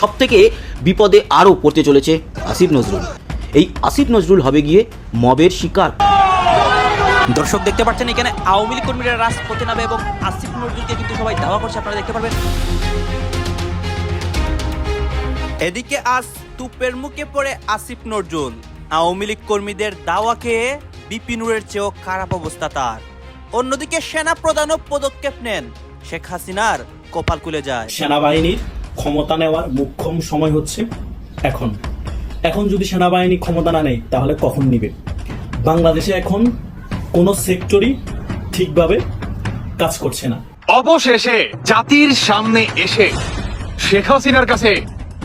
সব থেকে বিপদে আরও পড়তে চলেছে আসিফ নজরুল। এই আসিফ নজরুল হবে গিয়ে মবের শিকার। দর্শক দেখতে পাচ্ছেন এখানে আওয়ামী লীগ কর্মীরা রাজপথে নামে এবং আসিফ নজরুলকে কিন্তু সবাই দাওয়া করছে। আপনারা দেখতে পারবেন। এদিকে আজ তুপের মুখে পড়ে আসিফ নজরুল। আওয়ামী লীগ কর্মীদের দাওয়া খেয়ে বিপিনুরের চেয়েও খারাপ অবস্থা তার। অন্যদিকে সেনা প্রধানও পদক্ষেপ নেন। শেখ হাসিনার কপাল খুলে যায়। সেনাবাহিনীর ক্ষমতা নেওয়ার মুখ্যম সময় হচ্ছে এখন। এখন যদি সেনাবাহিনী ক্ষমতা না নেয়, তাহলে কখন নিবে? বাংলাদেশে এখন কোনো সেক্টরই ঠিকভাবে কাজ করছে না। অবশেষে জাতির সামনে এসে শেখ হাসিনার কাছে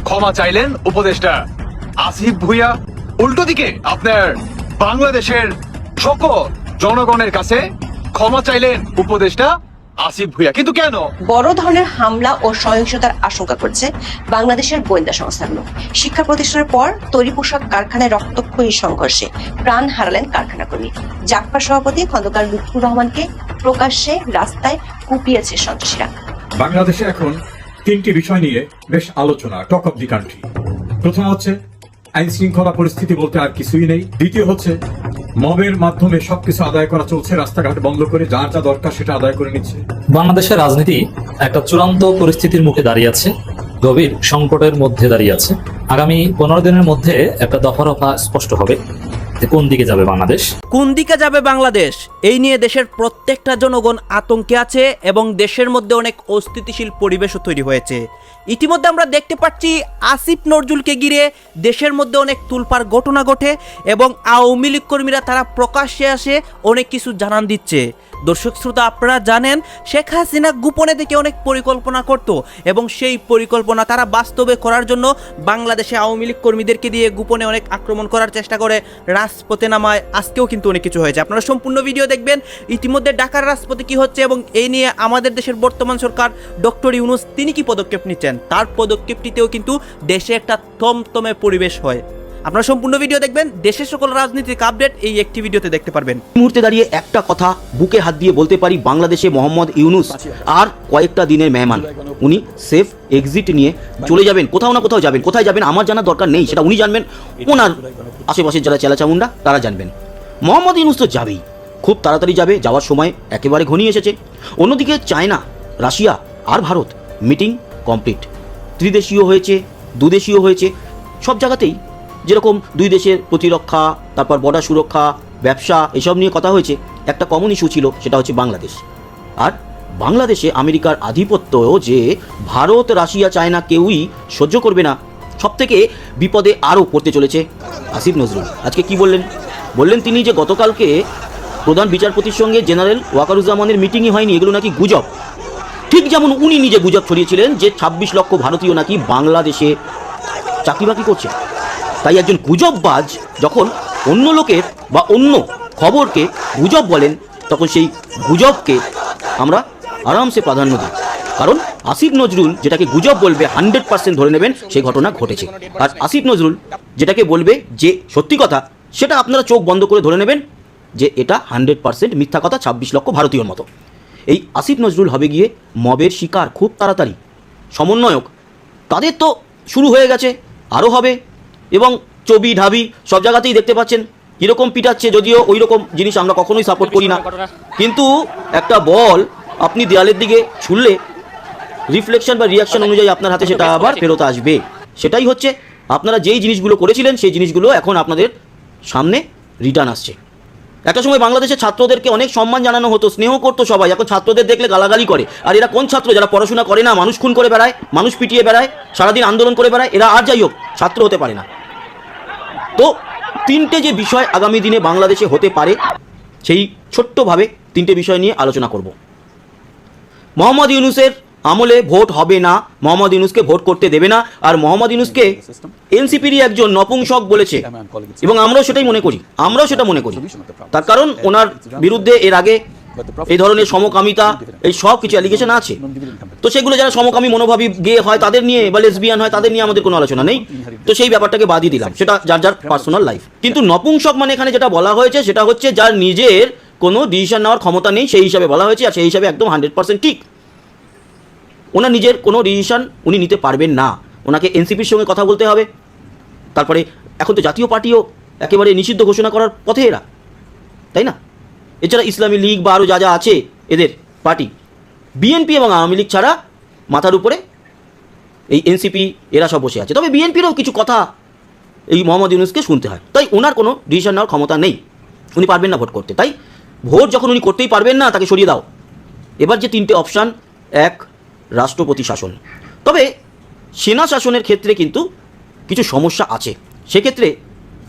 ক্ষমা চাইলেন উপদেষ্টা আসিফ ভুইয়া। উল্টো দিকে আপনার বাংলাদেশের সকল জনগণের কাছে ক্ষমা চাইলেন উপদেষ্টা আসিফ ভুইয়া কিন্তু কেন? বড় ধরনের হামলা ও সহিংসতার আশঙ্কা করছে বাংলাদেশের গোয়েন্দা সংস্থাগুলো। শিক্ষা প্রতিষ্ঠানের পর তৈরি পোশাক কারখানায় রক্তক্ষয়ী সংঘর্ষে প্রাণ হারালেন কারখানা কর্মী। জাকপা সভাপতি খন্দকার লুৎফুর রহমানকে প্রকাশ্যে রাস্তায় কুপিয়েছে সন্ত্রাসীরা। বাংলাদেশে এখন তিনটি বিষয় নিয়ে বেশ আলোচনা টক অব দি কান্ট্রি। প্রথম হচ্ছে আইন শৃঙ্খলা পরিস্থিতি বলতে আর কিছুই নেই। দ্বিতীয় হচ্ছে মবের মাধ্যমে সবকিছু আদায় করা চলছে রাস্তাঘাট বন্ধ করে যার যা দরকার সেটা আদায় করে নিচ্ছে। বাংলাদেশের রাজনীতি একটা চূড়ান্ত পরিস্থিতির মুখে দাঁড়িয়ে আছে গভীর সংকটের মধ্যে দাঁড়িয়ে আছে। আগামী পনেরো দিনের মধ্যে একটা দফা রফা স্পষ্ট হবে যে কোন দিকে যাবে বাংলাদেশ। কোন দিকে যাবে বাংলাদেশ? এই নিয়ে দেশের প্রত্যেকটা জনগণ আতঙ্কে আছে এবং দেশের মধ্যে অনেক অস্থিতিশীল পরিবেশও তৈরি হয়েছে। ইতিমধ্যে আমরা দেখতে পাচ্ছি আসিফ নজরুলকে ঘিরে দেশের মধ্যে অনেক তুলপার ঘটনা ঘটে এবং আওয়ামী লীগ কর্মীরা তারা প্রকাশ্যে আসে, অনেক কিছু জানান দিচ্ছে। দর্শক শ্রোতা, আপনারা জানেন, শেখ হাসিনা গোপনে থেকে অনেক পরিকল্পনা করত এবং সেই পরিকল্পনা তারা বাস্তবে করার জন্য বাংলাদেশে আওয়ামী লীগ কর্মীদেরকে দিয়ে গোপনে অনেক আক্রমণ করার চেষ্টা করে রাজপথে নামায়। আজকেও কিন্তু অনেক কিছু হয়েছে। আপনারা সম্পূর্ণ ভিডিও দেখবেন। ইতিমধ্যে ঢাকার রাজপথে কি হচ্ছে এবং এই নিয়ে আমাদের দেশের বর্তমান সরকার ডক্টর ইউনুস তিনি কি পদক্ষেপ নিচ্ছেন? তার পদক্ষেপটিতেও কিন্তু দেশে একটা থমথমে পরিবেশ হয়। আপনারা সম্পূর্ণ ভিডিও দেখবেন। দেশের সকল রাজনীতিক আপডেট এই একটি ভিডিওতে দেখতে পারবেন। মুহূর্তে দাঁড়িয়ে একটা কথা বুকে হাত দিয়ে বলতে পারি বাংলাদেশে মোহাম্মদ ইউনুস আর কয়েকটা দিনের মেহমান। উনি সেফ এক্সিট নিয়ে চলে যাবেন। কোথাও না কোথাও যাবেন। কোথায় যাবেন আমার জানার দরকার নেই, সেটা উনি জানবেন। ওনার আশেপাশের যারা চেলাচামুন্ডা, তারা জানবেন। মোহাম্মদ ইউনুস তো যাবেই। খুব তাড়াতাড়ি যাবে, যাওয়ার সময় একেবারে ঘনিয়ে এসেছে। অন্যদিকে চায়না, রাশিয়া আর ভারত মিটিং কমপ্লিট। ত্রিদেশীয় হয়েছে, দুদেশীয় হয়েছে, সব জায়গাতেই যেরকম দুই দেশের প্রতিরক্ষা, তারপর বর্ডার সুরক্ষা, ব্যবসা, এসব নিয়ে কথা হয়েছে, একটা কমন ইস্যু ছিল, সেটা হচ্ছে বাংলাদেশ। আর বাংলাদেশে আমেরিকার আধিপত্য যে ভারত, রাশিয়া, চায়না কেউই সহ্য করবে না সব থেকে বিপদে আরও পড়তে চলেছে আসিফ নজরুল। আজকে কি বললেন? বললেন তিনি যে গতকালকে প্রধান বিচারপতির সঙ্গে জেনারেল ওয়াকারুজ্জামানের মিটিংই হয়নি, এগুলো নাকি গুজব। ঠিক যেমন উনি নিজে গুজব ছড়িয়েছিলেন যে ছাব্বিশ লক্ষ ভারতীয় নাকি বাংলাদেশে চাকরি বাকরি করছে। তাই একজন গুজববাজ যখন অন্য লোকের বা অন্য খবরকে গুজব বলেন, তখন সেই গুজবকে আমরা আরামসে প্রাধান্য দিই। কারণ আসিফ নজরুল যেটাকে গুজব বলবে হান্ড্রেড পার্সেন্ট ধরে নেবেন, সেই ঘটনা ঘটেছে। আর আসিফ নজরুল যেটাকে বলবে যে, সত্যি কথা, সেটা আপনারা চোখ বন্ধ করে ধরে নেবেন যে, এটা হান্ড্রেড পার্সেন্ট মিথ্যা কথা ছাব্বিশ লক্ষ ভারতীয়র মতো। এই আসিফ নজরুল হবে গিয়ে মবের শিকার খুব তাড়াতাড়ি। সমন্বয়ক, তাদের তো শুরু হয়ে গেছে, আরও হবে। এবং চবি, ঢাবি সব জায়গাতেই দেখতে পাচ্ছেন। কীরকম পিটাচ্ছে যদিও ওই রকম জিনিস আমরা কখনোই সাপোর্ট করি না। কিন্তু একটা বল আপনি দেয়ালের দিকে ছুড়লে রিফ্লেকশন বা রিয়াকশন অনুযায়ী আপনার হাতে সেটা আবার ফেরত আসবে। সেটাই হচ্ছে আপনারা যেই জিনিসগুলো করেছিলেন, সেই জিনিসগুলো এখন আপনাদের সামনে রিটার্ন আসছে। একটা সময় বাংলাদেশের ছাত্রদেরকে অনেক সম্মান জানানো হতো, স্নেহ করতো সবাই। এখন ছাত্রদের দেখলে গালাগালি করে। আর এরা কোন ছাত্র? যারা পড়াশোনা করে না, মানুষ খুন করে বেড়ায়, মানুষ পিটিয়ে বেড়ায়, সারাদিন আন্দোলন করে বেড়ায়, এরা আর যাই হোক, ছাত্র হতে পারে না। তো তিনটে যে বিষয় আগামী দিনে বাংলাদেশে হতে পারে, সেই ছোট্টভাবে তিনটে বিষয় নিয়ে আলোচনা করব। মোহাম্মদ ইউনুসের আমলে ভোট হবে না, মোহাম্মদ ইউনুসকে ভোট করতে দেবে না, আর মোহাম্মদ ইউনুসকে এনসিপিরই একজন নপুংসক বলেছে। এবং আমরাও সেটাই মনে করি, আমরাও সেটা মনে করি। তার কারণ ওনার বিরুদ্ধে এর আগে এই ধরনের সমকামিতা এই সব কিছু অ্যালিগেশন আছে। তো সেগুলো যারা সমকামী মনোভাবী গে হয় তাদের নিয়ে বা লেসবিয়ান হয় তাদের নিয়ে আমাদের কোনো আলোচনা নেই। তো সেই ব্যাপারটাকে বাদই দিলাম। সেটা যার যার পার্সোনাল লাইফ কিন্তু নপুংসক মানে এখানে যেটা বলা হয়েছে সেটা হচ্ছে যার নিজের কোনো ডিসিশন নেওয়ার ক্ষমতা নেই সেই হিসাবে বলা হয়েছে আর সেই হিসাবে একদম হান্ড্রেড পার্সেন্ট ঠিক। ওনার নিজের কোনো ডিসিশন উনি নিতে পারবেন না। ওনাকে এনসিপির সঙ্গে কথা বলতে হবে। তারপরে এখন তো জাতীয় পার্টিও একেবারে নিষিদ্ধ ঘোষণা করার পথে এরা। তাই না? এছাড়া ইসলামী লীগ বা আরও যা যা আছে এদের পার্টি। বিএনপি এবং আওয়ামী লীগ ছাড়া মাথার উপরে এই এনসিপি এরা সব বসে আছে। তবে বিএনপিরও কিছু কথা এই মোহাম্মদ ইউনুসকে শুনতে হয়। তাই ওনার কোনো ডিসিশন নেওয়ার ক্ষমতা নেই। উনি পারবেন না ভোট করতে। তাই ভোট যখন উনি করতেই পারবেন না, তাকে সরিয়ে দাও। এবার যে তিনটে অপশান এক, রাষ্ট্রপতি শাসন। তবে সেনা শাসনের ক্ষেত্রে কিন্তু কিছু সমস্যা আছে। সেক্ষেত্রে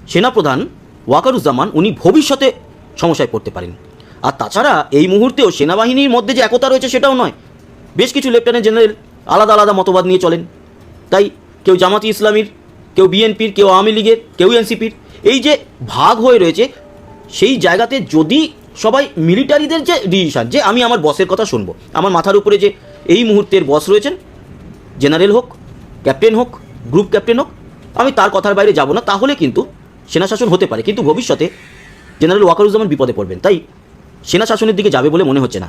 সেনাপ্রধান ওয়াকারুজ্জামান, উনি ভবিষ্যতে সমস্যায় পড়তে পারেন। আর তাছাড়া এই মুহূর্তেও সেনাবাহিনীর মধ্যে যে একতা রয়েছে সেটাও নয়। বেশ কিছু লেফটেন্যান্ট জেনারেল আলাদা আলাদা মতবাদ নিয়ে চলেন। তাই কেউ জামাতি ইসলামীর, কেউ বিএনপির, কেউ আওয়ামী লীগের, কেউ এনসিপির, এই যে ভাগ হয়ে রয়েছে, সেই জায়গাতে যদি সবাই মিলিটারিদের যে ডিসিশন, যে আমি আমার বসের কথা শুনব, আমার মাথার উপরে যে এই মুহূর্তের বস রয়েছেন, জেনারেল হোক, ক্যাপ্টেন হোক, গ্রুপ ক্যাপ্টেন হোক, আমি তার কথার বাইরে যাব না, তাহলে কিন্তু সেনা শাসন হতে পারে। কিন্তু ভবিষ্যতে জেনারেল ওয়াকারুজ্জামান বিপদে পড়বেন, তাই সেনা শাসনের দিকে যাবে বলে মনে হচ্ছে না।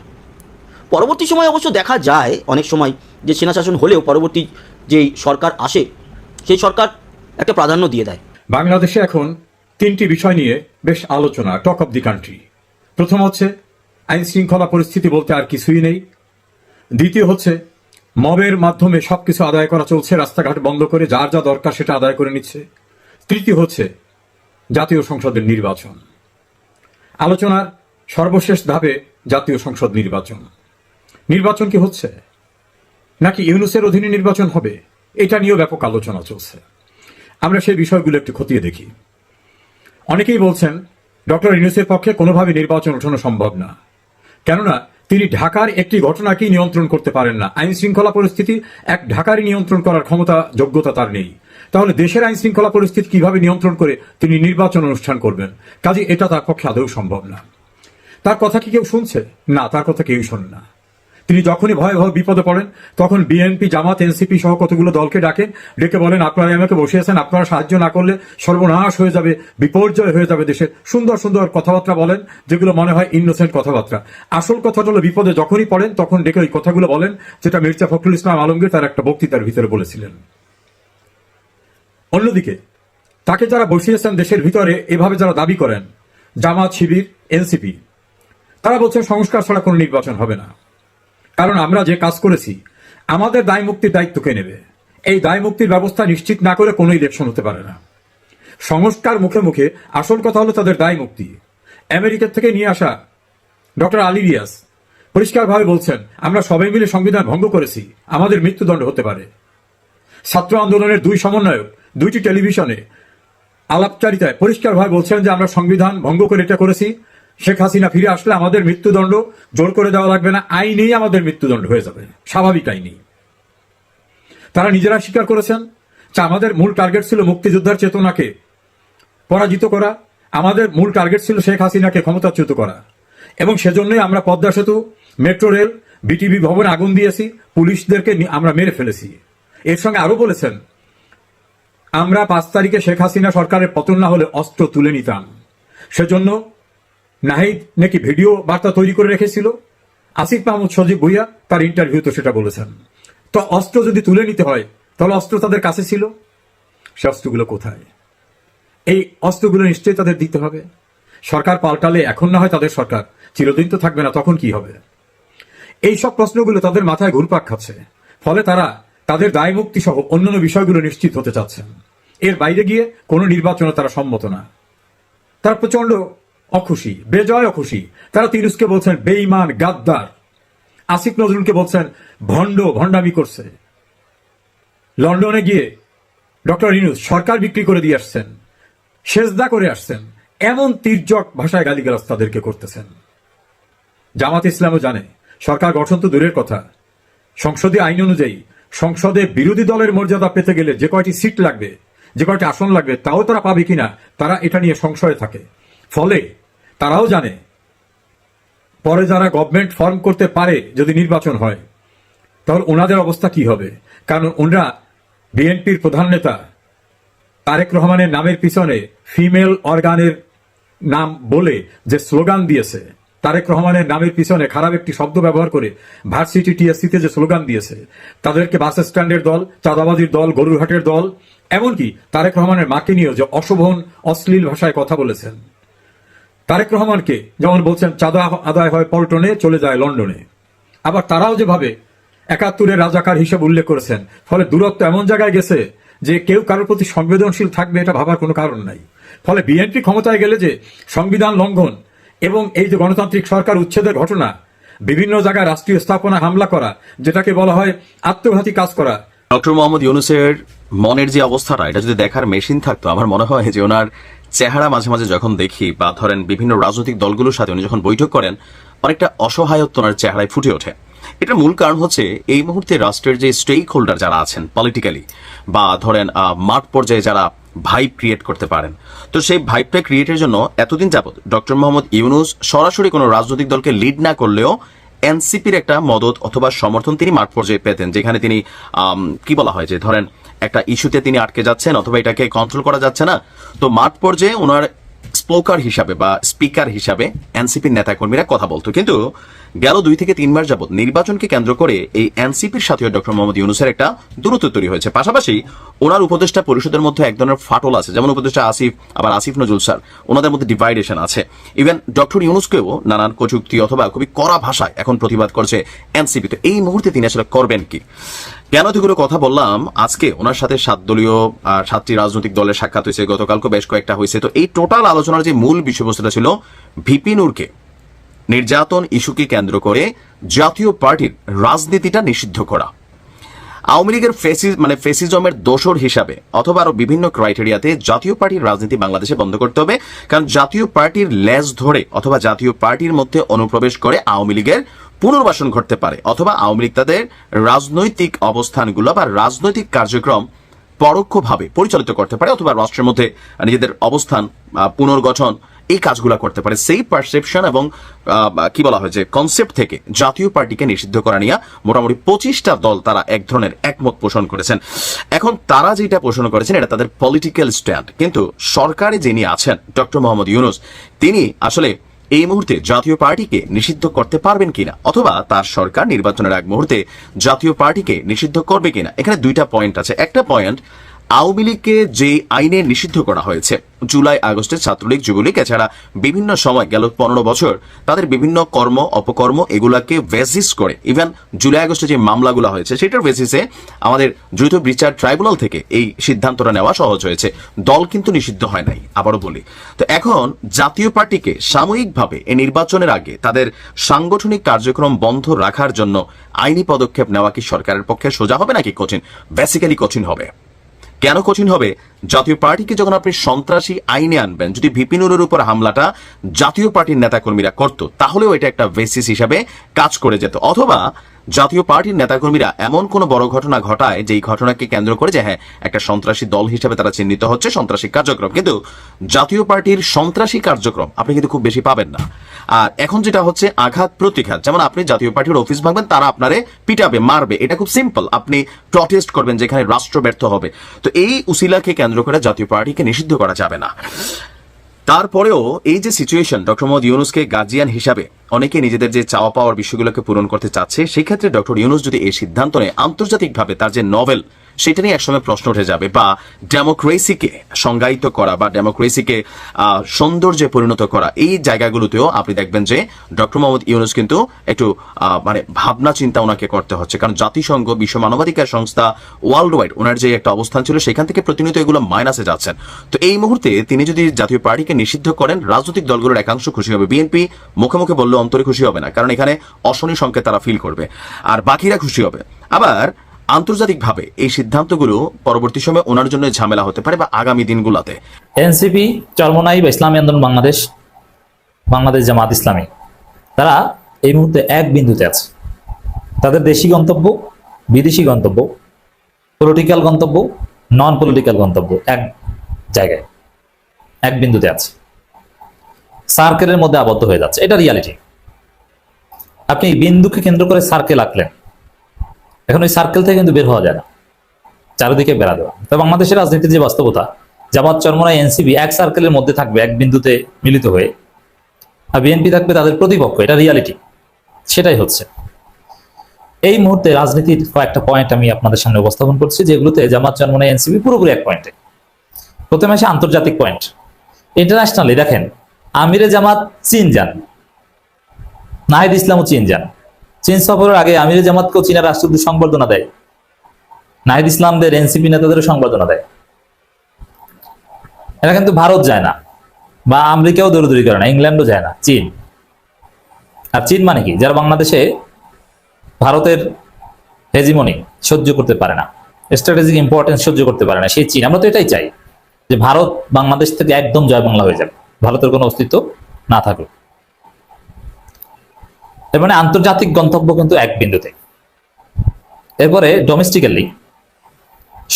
পরবর্তী সময় অবশ্য দেখা যায় অনেক সময় যে সেনা শাসন হলেও পরবর্তী যেই সরকার আসে, সেই সরকার একটা প্রাধান্য দিয়ে দেয়। বাংলাদেশে এখন তিনটি বিষয় নিয়ে বেশ আলোচনা, টক অব দি কান্ট্রি। প্রথম হচ্ছে, আইন শৃঙ্খলা পরিস্থিতি বলতে আর কিছুই নেই। দ্বিতীয় হচ্ছে, মবের মাধ্যমে সবকিছু আদায় করা চলছে, রাস্তাঘাট বন্ধ করে যার যা দরকার সেটা আদায় করে নিচ্ছে। তৃতীয় হচ্ছে, জাতীয় সংসদের নির্বাচন। আলোচনার সর্বশেষ ধাপে জাতীয় সংসদ নির্বাচন। নির্বাচন কি হচ্ছে? নাকি ইউনুসের অধীনে নির্বাচন হবে? এটা নিয়েও ব্যাপক আলোচনা চলছে। আমরা সেই বিষয়গুলো একটু খতিয়ে দেখি। অনেকেই বলছেন, ডক্টর ইউনুসের পক্ষে কোনোভাবে নির্বাচন ওঠানো সম্ভব না। কেননা, তিনি ঢাকার একটি ঘটনাকেই নিয়ন্ত্রণ করতে পারেন না। আইন শৃঙ্খলা পরিস্থিতি, এক ঢাকারই নিয়ন্ত্রণ করার ক্ষমতা, যোগ্যতা তার নেই। তাহলে দেশের আইন শৃঙ্খলা পরিস্থিতি কীভাবে নিয়ন্ত্রণ করে তিনি নির্বাচন অনুষ্ঠান করবেন? কাজে এটা তার পক্ষে আদৌ সম্ভব না। তার কথা কি কেউ শুনছে? না, তার কথা কেউই শোনে না। তিনি যখনই ভয় ভয় বিপদে পড়েন, তখন বিএনপি, জামাত, এনসিপি সহ কতগুলো দলকে ডাকেন ডেকে বলেন আপনারা আমাকে বসিয়েছেন আপনারা সাহায্য না করলে সর্বনাশ হয়ে যাবে, বিপর্যয় হয়ে যাবে দেশের। সুন্দর সুন্দর কথাবার্তা বলেন, যেগুলো মনে হয় ইনোসেন্ট কথাবার্তা। আসল কথাটা হলো, বিপদে যখনই পড়েন, তখন ডেকে ওই কথাগুলো বলেন, যেটা মির্জা ফখরুল ইসলাম আলমগীর তার একটা বক্তৃতার ভিতরে বলেছিলেন। অন্যদিকে, তাকে যারা বসিয়েছেন দেশের ভিতরে, এভাবে যারা দাবি করেন, জামাত, শিবির, এনসিপি, তারা বলছেন সংস্কার ছাড়া কোনো নির্বাচন হবে না। কারণ আমরা যে কাজ করেছি, আমাদের দায় মুক্তির দায়িত্ব কে নেবে? এই দায় মুক্তির ব্যবস্থা নিশ্চিত না করে কোনো ইলেকশন হতে পারে না। সংস্কার মুখে মুখে, আসল কথা হলো তাদের দায় মুক্তি। আমেরিকা থেকে নিয়ে আসা ডক্টর আলী রিয়াস পরিষ্কারভাবে বলছেন, আমরা সবাই মিলে সংবিধান ভঙ্গ করেছি, আমাদের মৃত্যুদণ্ড হতে পারে। ছাত্র আন্দোলনের দুই সমন্বয়ক দুইটি টেলিভিশনে আলাপচারিতায় পরিষ্কারভাবে বলছেন যে আমরা সংবিধান ভঙ্গ করে এটা করেছি। শেখ হাসিনা ফিরে আসলে আমাদের মৃত্যুদণ্ড জোর করে দেওয়া লাগবে না। আইনেই আমাদের মৃত্যুদণ্ড হয়ে যাবে। স্বাভাবিক আইনেই। তারা নিজেরা স্বীকার করেছেন যে আমাদের মূল টার্গেট ছিল মুক্তিযোদ্ধার চেতনাকে পরাজিত করা। আমাদের মূল টার্গেট ছিল শেখ হাসিনাকে ক্ষমতাচ্যুত করা। এবং সেজন্যই আমরা পদ্মা সেতু, মেট্রো রেল, বিটিভি ভবনে আগুন দিয়েছি। পুলিশদেরকে আমরা মেরে ফেলেছি। এর সঙ্গে আরও বলেছেন আমরা পাঁচ তারিখে শেখ হাসিনা সরকারের পতন না হলে অস্ত্র তুলে নিতাম। সেজন্য নাহিদ নাকি ভিডিও বার্তা তৈরি করে রেখেছিল। আসিফ মাহমুদ সজীব ভুইয়া তার ইন্টারভিউতে সেটা বলেছেন। তো অস্ত্র যদি তুলে নিতে হয়, তাহলে অস্ত্র তাদের কাছে ছিল। সে অস্ত্রগুলো কোথায়? এই অস্ত্রগুলো নিশ্চয়ই তাদের দিতে হবে। সরকার পাল্টালে এখন না হয় তাদের সরকার। চিরদিন তো থাকবে না, তখন কি হবে? এই সব প্রশ্নগুলো তাদের মাথায় ঘুরপাক খাচ্ছে। ফলে তারা তাদের দায় মুক্তি সহ অন্যান্য বিষয়গুলো নিশ্চিত হতে চাচ্ছেন এর বাইরে গিয়ে কোনো নির্বাচনে তারা সম্মত না। তারা প্রচণ্ড অখুশি, বেজয় অখুশি। তারা তিরুসকে বলছেন বেঈমান, গাদ্দার। আসিফ নজরুলকে বলছেন ভণ্ড, ভণ্ডামি করছে। লন্ডনে গিয়ে ডক্টর ইনুস সরকার বিক্রি করে দিয়ে আসছেন, সেজদা করে আসছেন, এমন তির্যক ভাষায় গালিগালাজ তাদেরকে করতেছেন। জামাত ইসলামও জানে, সরকার গঠন তো দূরের কথা। সংসদীয় আইন অনুযায়ী সংসদে বিরোধী দলের মর্যাদা পেতে গেলে যে কয়টি সিট লাগবে, যে কয়টি আসন লাগবে, তাও তারা পাবে কিনা, তারা এটা নিয়ে সংশয়ে থাকে। ফলে তারাও জানে, পরে যারা গভর্নমেন্ট ফর্ম করতে পারে যদি নির্বাচন হয়, তাহলে ওনাদের অবস্থা কি হবে? কারণ ওনারা বিএনপির প্রধান নেতা, তারেক রহমানের নামের পিছনে ফিমেল অর্গানের নাম বলে যে স্লোগান দিয়েছে। তারেক রহমানের নামের পিছনে খারাপ একটি শব্দ ব্যবহার করে ভার্সিটি টিএসসিতে যে স্লোগান দিয়েছে, তাদেরকে বাস স্ট্যান্ডের দল, চাঁদাবাজির দল গরুরহাটের দল, এমনকি তারেক রহমানের মাকে নিয়েও যে অশোভন, অশ্লীল ভাষায় কথা বলেছেন। তারেক রহমানকে যেমন বলছেন, চাঁদা আদায় হয় পল্টনে, চলে যায় লন্ডনে। আবার তারাও যেভাবে একাত্তরের রাজাকার হিসেবে উল্লেখ করেছেন, ফলে দূরত্ব এমন জায়গায় গেছে যে কেউ কারোর প্রতি সংবেদনশীল থাকবে এটা ভাবার কোনো কারণ নাই। ফলে বিএনপি ক্ষমতায় গেলে যে সংবিধান লঙ্ঘন এবং এই যে গণতান্ত্রিক সরকার উচ্ছেদের ঘটনা, বিভিন্ন জায়গায় রাষ্ট্রীয় স্থাপনা হামলা করা, যেটাকে বলা হয় আত্মঘাতী কাজ করা। ডক্টর মোহাম্মদ ইউনুসের মনের যে অবস্থাটা, এটা যদি দেখার মেশিন থাকতো, আমার মনে হয় যে ওনার চেহারা মাঝে মাঝে যখন দেখি বা ধরেন বিভিন্ন রাজনৈতিক দলগুলোর সাথে উনি যখন বৈঠক করেন, অনেকটা অসহায়ত্ব ওনার চেহারায় ফুটে ওঠে। এটার মূল কারণ হচ্ছে এই মুহূর্তে রাষ্ট্রের যে স্টেক হোল্ডার যারা আছেন পলিটিক্যালি বা ধরেন মাঠ পর্যায়ে যারা ভাইব ক্রিয়েট করতে পারেন। তো সেই ভাইবটা ক্রিয়েটের জন্য এতদিন যাবত ডক্টর মোহাম্মদ ইউনুস সরাসরি কোনো রাজনৈতিক দলকে লিড না করলেও এনসিপির একটা মদত অথবা সমর্থন তিনি মাঠ পর্যায়ে পেতেন, যেখানে তিনি কি বলা হয় যে ধরেন একটা ইস্যুতে তিনি আটকে যাচ্ছেন অথবা এটাকে কন্ট্রোল করা যাচ্ছে না। তো মাঠ পর্যায়ে ওনার স্পোকার হিসাবে বা স্পিকার হিসাবে এনসিপির নেতাকর্মীরা কথা বলতো। কিন্তু গেল দুই থেকে তিন মাস যাবত নির্বাচনকে কেন্দ্র করে এই এনসিপির সাথে ডক্টর মোহাম্মদ ইউনুসের একটা দূরত্ব তৈরি হয়েছে। পাশাপাশি ওনার উপদেষ্টা পরিষদের মধ্যে এক ধরনের ফাটল আছে, যেমন উপদেষ্টা আসিফ, আবার আসিফ নজরুল স্যার। ওনাদের মধ্যে ডিভাইডেশন আছে। ইভেন ডক্টর ইউনুসকেও নানান কচুক্তি অথবা খুবই কড়া ভাষায় এখন প্রতিবাদ করছে এনসিপি। তো এই মুহূর্তে তিনি আসলে করবেন কি? কেন এতগুলো কথা বললাম? আজকে ওনার সাথে সাত দলীয় সাতটি রাজনৈতিক দলের সাক্ষাৎ হয়েছে। গতকালকে বেশ কয়েকটা হয়েছে। তো এই টোটাল আলোচনার যে মূল বিষয়বস্তুটা ছিল ভিপি নূরকে। নির্যাতন ইস্যুকে কেন্দ্র করে জাতীয় পার্টির রাজনীতিটা নিষিদ্ধ করা। আওয়ামী লীগের ফেসিস মানে ফেসিজমের দোসর হিসাবে অথবা আরও বিভিন্ন ক্রাইটেরিয়াতে জাতীয় পার্টির রাজনীতি বাংলাদেশে বন্ধ করতে হবে, কারণ জাতীয় পার্টির লেজ ধরে অথবা জাতীয় পার্টির মধ্যে অনুপ্রবেশ করে আওয়ামী লীগের পুনর্বাসন ঘটতে পারে, অথবা আওয়ামী লীগ তাদের রাজনৈতিক অবস্থানগুলো বা রাজনৈতিক কার্যক্রম পরোক্ষভাবে পরিচালিত করতে পারে, অথবা রাষ্ট্রের মধ্যে নিজেদের অবস্থান পুনর্গঠন এই কাজগুলো করতে পারে। সেই পারসেপশন এবং কি বলা হয় যে কনসেপ্ট থেকে জাতীয় পার্টিকে নিষিদ্ধ করা নিয়ে মোটামুটি পঁচিশটা দল তারা এক ধরনের একমত পোষণ করেছেন। এখন তারা যেটা পোষণ করেছেন এটা তাদের পলিটিক্যাল স্ট্যান্ড কিন্তু সরকারে যিনি আছেন, ডক্টর মোহাম্মদ ইউনুস, তিনি আসলে এই মুহূর্তে জাতীয় পার্টিকে নিষিদ্ধ করতে পারবেন কিনা অথবা তার সরকার নির্বাচনের আগ মুহূর্তে জাতীয় পার্টিকে নিষিদ্ধ করবে কিনা, এখানে দুইটা পয়েন্ট আছে। একটা পয়েন্ট আওয়ামী লীগকে যে আইনে নিষিদ্ধ করা হয়েছে, জুলাই আগস্টে ছাত্রলীগ যুবলীগ, এছাড়া বিভিন্ন সময় গেল পনেরো বছর, তাদের বিভিন্ন কর্ম, অপকর্ম এগুলাকে বেসিস করে ইভেন জুলাই আগস্টে যে মামলাগুলো হয়েছে, সেটার বেসিসে আমাদের দ্রুত বিচার ট্রাইব্যুনাল থেকে এই সিদ্ধান্তটা নেওয়া সহজ হয়েছে। দল কিন্তু নিষিদ্ধ হয় নাই, আবারও বলি। তো এখন জাতীয় পার্টিকে সাময়িকভাবে এই নির্বাচনের আগে তাদের সাংগঠনিক কার্যক্রম বন্ধ রাখার জন্য আইনি পদক্ষেপ নেওয়া কি সরকারের পক্ষে সোজা হবে নাকি কঠিন? বেসিক্যালি কঠিন হবে। কেন কঠিন হবে? জাতীয় পার্টিকে যখন আপনি সন্ত্রাসী আইনে আনবেন, যদি ভিপিনুরের উপর হামলাটা জাতীয় পার্টির নেতাকর্মীরা করত, তাহলেও এটা একটা বেসিস হিসাবে কাজ করে যেত। অথবা জাতীয় পার্টির নেতাকর্মীরা এমন কোনো বড় ঘটনা ঘটায় যেই ঘটনাকে কেন্দ্র করে যে হ্যাঁ একটা সন্ত্রাসী দল হিসেবে তারা চিহ্নিত হচ্ছে, সন্ত্রাসী কার্যক্রম। কিন্তু জাতীয় পার্টির সন্ত্রাসী কার্যক্রম আপনি কিন্তু খুব বেশি পাবেন না। আর এখন যেটা হচ্ছে আঘাত প্রতিঘাত। যেমন আপনি জাতীয় পার্টির অফিস ভাঙবেন, তারা আপনারে পিটাবে, মারবে। এটা খুব সিম্পল। আপনি প্রটেস্ট করবেন যেখানে রাষ্ট্র ব্যর্থ হবে। তো এই উসিলাকে কেন্দ্র করে জাতীয় পার্টিকে নিষিদ্ধ করা যাবে না। তারপরেও এই যে সিচুয়েশন ডক্টর মোহাম্মদ ইউনুসকে গার্জিয়ান হিসাবে অনেকে নিজেদের যে চাওয়া পাওয়ার বিষয়গুলোকে পূরণ করতে চাচ্ছে, সেই ক্ষেত্রে ডক্টর ইউনুস যদি এই সিদ্ধান্ত নেয়, আন্তর্জাতিকভাবে তার যে নভেল সেটা নিয়ে একসময় প্রশ্ন উঠে যাবে, বা ডেমোক্রেসিকে সংজ্ঞায়িত করা, বা ডেমোক্রেসিকে সৌন্দর্যে পরিণত করা, এই জায়গাগুলোতেও আপনি দেখবেন যে ডক্টর মোহাম্মদ ইউনুস কিন্তু একটু মানে ভাবনা চিন্তা ওনাকে করতে হচ্ছে। কারণ জাতিসংঘ, বিশ্ব মানবাধিকার সংস্থা ওয়ার্ল্ড ওয়াইড ওনার যে একটা অবস্থান ছিল, সেখান থেকে প্রতিনিয়ত এগুলো মাইনাসে যাচ্ছেন। তো এই মুহূর্তে তিনি যদি জাতীয় পার্টিকে নিষিদ্ধ করেন, রাজনৈতিক দলগুলোর একাংশ খুশি হবে। বিএনপি মুখে মুখে বললে, অন্তরে খুশি হবে না, কারণ এখানে অশনি সংকেত তারা ফিল করবে। আর বাকিরা খুশি হবে। আবার আন্তর্জাতিকভাবে এই সিদ্ধান্তগুলো পরবর্তী সময়ে ওনার জন্য ঝামেলা হতে পারে বা আগামী দিনগুলোতে। এনসিপি, চরমনাই বা ইসলামী আন্দোলন বাংলাদেশ বাংলাদেশ জামাত ইসলামী, তারা এই মুহূর্তে এক বিন্দুতে আছে। তাদের দেশি গন্তব্য, বিদেশি গন্তব্য পলিটিক্যাল গন্তব্য নন পলিটিক্যাল গন্তব্য এক জায়গায়, এক বিন্দুতে আছে। সার্কেলের মধ্যে আবদ্ধ হয়ে যাচ্ছে। এটা রিয়ালিটি আপনি বিন্দুকে কেন্দ্র করে সার্কেল আঁকলেন এখন ওই সার্কেল থেকে কিন্তু বের হওয়া যায় না। চারিদিকে বেড়া দেওয়া। তো বাংলাদেশের রাজনীতির যে বাস্তবতা, জামাত চরমনায় এনসিবি এক সার্কেলের মধ্যে থাকবে, এক বিন্দুতে মিলিত হয়ে। আর বিএনপি থাকবে তাদের প্রতিপক্ষ, এটা রিয়ালিটি সেটাই হচ্ছে। এই মুহূর্তে রাজনীতির কয়েকটা পয়েন্ট আমি আপনাদের সামনে উপস্থাপন করছি, যেগুলোতে জামাত জন্মনে এনসিপি পুরোপুরি এক পয়েন্টে প্রথমে আসে আন্তর্জাতিক পয়েন্ট ইন্টারন্যাশনালি দেখেন, আমিরে জামাত চীন যান, নাহিদ ইসলামও চীন যান। চীন সফরের আগে আমিরে জামাতকেও চীনের রাষ্ট্রদূত সংবর্ধনা দেয়। নাহিদ ইসলামদের এনসিপি নেতাদেরও সংবর্ধনা দেয়। এরা কিন্তু ভারত যায় না বা আমেরিকাও দৌড়দৌড়ি করে না, ইংল্যান্ডও যায় না, চীন। আর চীন মানে কি? যারা বাংলাদেশে ভারতের হেজিমনি সহ্য করতে পারে না স্ট্র্যাটেজিক ইম্পর্টেন্স সহ্য করতে পারে না, সেই চীন। আমরা তো এটাই চাই যে ভারত বাংলাদেশ থেকে একদম জয় বাংলা হয়ে যাবে, ভারতের কোনো অস্তিত্ব না থাকবে এর মানে আন্তর্জাতিক গন্তব্য কিন্তু এক বিন্দুতে। এরপরে ডোমেস্টিক্যালি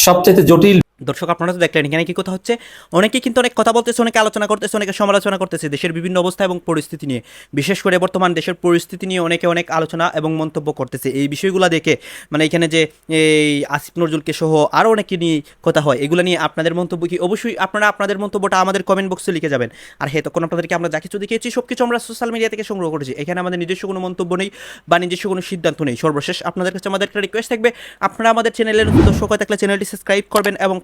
সবচেয়ে জটিল দর্শক, আপনারা তো দেখলেন, এখানে কি কথা হচ্ছে? অনেকেই কিন্তু অনেক কথা বলতেছে, অনেকে আলোচনা করতেছে, অনেকে সমালোচনা করতেছে, দেশের বিভিন্ন অবস্থা এবং পরিস্থিতি নিয়ে। বিশেষ করে বর্তমান দেশের পরিস্থিতি নিয়ে অনেকে অনেক আলোচনা এবং মন্তব্য করতেছে। এই বিষয়গুলো দেখে মানে এখানে যে, এই আসিফ নজরুলকে সহ আরও অনেকে নিয়ে কথা হয়, এগুলো নিয়ে আপনাদের মন্তব্য কি? অবশ্যই আপনারা আপনাদের মন্তব্যটা আমাদের কমেন্ট বক্সে লিখে যাবেন। আর হ্যাঁ তখন আপনাদেরকে আমরা যা কিছু দেখিয়েছি সব কিছু আমরা সোশ্যাল মিডিয়া থেকে সংগ্রহ করেছি। এখানে আমাদের নিজস্ব কোনো মন্তব্য নেই বা নিজস্ব কোনো সিদ্ধান্ত নেই। সর্বশেষ আপনাদের কাছে আমাদের একটা রিকোয়েস্ট থাকবে, আপনারা আমাদের চ্যানেলের দর্শক হয়ে থাকলে চ্যানেলটি সাবস্ক্রাইব করবেন এবং